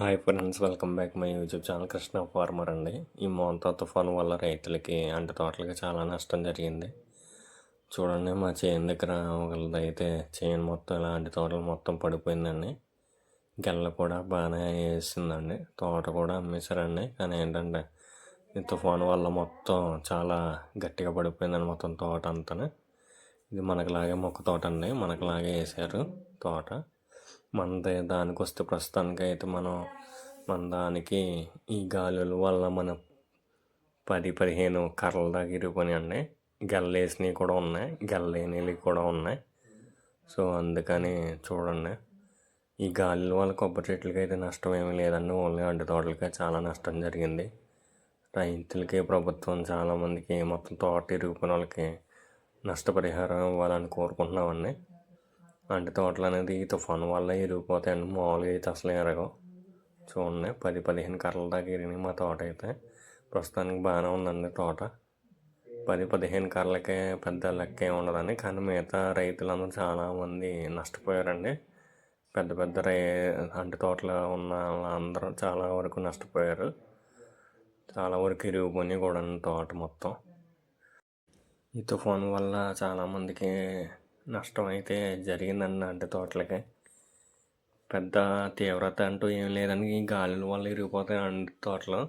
Hi friends welcome back my YouTube channel Krishna farmer అండి. ఈ మోంతా తుఫాను వల్ల రైతులకి అంటే తోటలకి చాలా నష్టం జరిగింది. చూడండి మా చేను దగ్గర ఒకళ్ళది అయితే చేను మొత్తం ఇలా అంటి తోటలు మొత్తం పడిపోయిందండి. గెల్ల కూడా బాగానే వేసిందండి. తోట కూడా అమ్మేశారండి. కానీ ఏంటంటే ఈ తుఫాను వల్ల మొత్తం చాలా గట్టిగా పడిపోయిందండి మొత్తం తోట అంతా ఇది మనకులాగే మొక్క తోట అండి. మనకులాగే వేసారు తోట. మనది దానికి వస్తే ప్రస్తుతానికి అయితే మనం మన దానికి ఈ గాలుల వల్ల మన పది పదిహేను కర్రల దాకా ఇరిగిపోయినాయండి గల్లేసినవి కూడా ఉన్నాయి గల్లేనివి కూడా ఉన్నాయి. సో అందుకని చూడండి ఈ గాలుల వల్ల కొబ్బరి చెట్లకి అయితే నష్టం ఏమీ లేదండి. ఓన్లీ అడ్డు తోటలకే చాలా నష్టం జరిగింది. రైతులకి ప్రభుత్వం చాలామందికి మొత్తం తోట ఇరిగిపోయిన వాళ్ళకి నష్టపరిహారం ఇవ్వాలని కోరుకుంటున్నామండి. అంటి తోటలు అనేది ఈ తుఫాను వల్ల ఇరిగిపోతాయండి. మామూలుగా అయితే అసలు ఎరగవు. చూడండి పది పదిహేను కర్రల దాకా ఇరిగినాయి మా తోట అయితే. ప్రస్తుతానికి బాగానే ఉందండి తోట. పది పదిహేను కర్రలకే పెద్ద లెక్క ఏమి ఉండదండి. కానీ మిగతా రైతులందరూ చాలామంది నష్టపోయారండి. పెద్ద పెద్ద రై అంటి తోటలో ఉన్న వాళ్ళందరూ చాలా వరకు నష్టపోయారు. చాలా వరకు ఇరిగిపోయినాయి కూడా తోట మొత్తం. ఈ తుఫాను వల్ల చాలామందికి నష్టం అయితే జరిగిందండి అంటే తోటలకి. పెద్ద తీవ్రత అంటూ ఏం లేదని గాలుల వల్ల ఇరిగిపోతాయి అంటి తోటలు.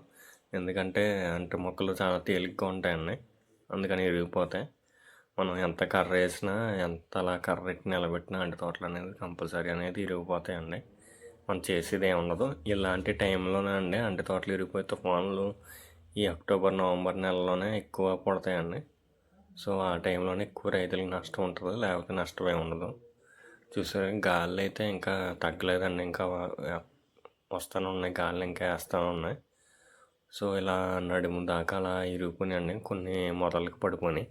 ఎందుకంటే అంటి మొక్కలు చాలా తేలిగ్గా ఉంటాయండి అందుకని ఇరిగిపోతాయి. మనం ఎంత కర్ర వేసినా ఎంత అలా కర్ర ఎట్టి నిలబెట్టినా అంటి తోటలు అనేది కంపల్సరీ అనేది ఇరిగిపోతాయండి. మనం చేసేది ఏమి ఉండదు. ఇలాంటి టైంలోనే అండి అంటి తోటలు ఇరిగిపోయి తుఫాన్లు ఈ అక్టోబర్ నవంబర్ నెలలోనే ఎక్కువ పడతాయండి. సో ఆ టైంలోనే ఎక్కువ రైతులకు నష్టం ఉంటుంది లేకపోతే నష్టమే ఉండదు చూసారు. గాలి అయితే ఇంకా తగ్గలేదండి. ఇంకా వస్తూనే ఉన్నాయి. గాలి ఇంకా వేస్తూనే ఉన్నాయి. సో ఇలా నడుము దాకా అలా ఇరుగుకున్నాయండి కొన్ని మొదలకి పడిపోయి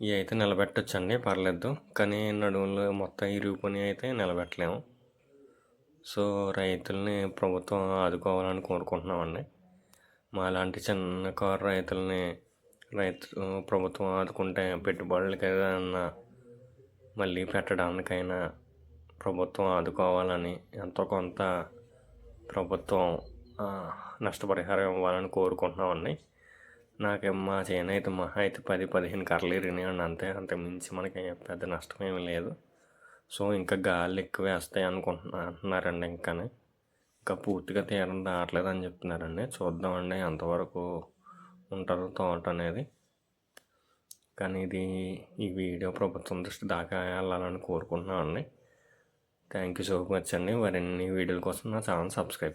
ఇవి అయితే నిలబెట్టచ్చండి. పర్లేదు. కానీ నడుములు మొత్తం ఇరుగుకొని అయితే నిలబెట్టలేము. సో రైతుల్ని ప్రభుత్వం ఆదుకోవాలని కోరుకుంటున్నామండి. మా లాంటి చిన్న కారు రైతుల్ని రైతు ప్రభుత్వం ఆదుకుంటే పెట్టుబడులకి ఏదైనా మళ్ళీ పెట్టడానికైనా ప్రభుత్వం ఆదుకోవాలని ఎంతో కొంత ప్రభుత్వం నష్టపరిహారం ఇవ్వాలని కోరుకుంటున్నామండి. నాకు మా చేనైతే మహా అయితే పది పదిహేను కర్రలు ఇరిగినాయండి అంతే. అంత మించి మనకి పెద్ద నష్టం ఏమీ లేదు. సో ఇంకా గాలి ఎక్కువ వేస్తాయి అనుకుంటున్నా అంటున్నారండి ఇంకా ఇంకా పూర్తిగా తీరం రావట్లేదు అని చెప్తున్నారండి. చూద్దామండి ఎంతవరకు ఉంటారు థాట్ అనేది. కానీ ఇది ఈ వీడియో ప్రభుత్వం దృష్టి దాకా వెళ్ళాలని కోరుకుంటున్నామండి. థ్యాంక్ యూ సో మచ్ అండి. మరిన్ని వీడియోల కోసం నా ఛానల్ సబ్స్క్రైబ్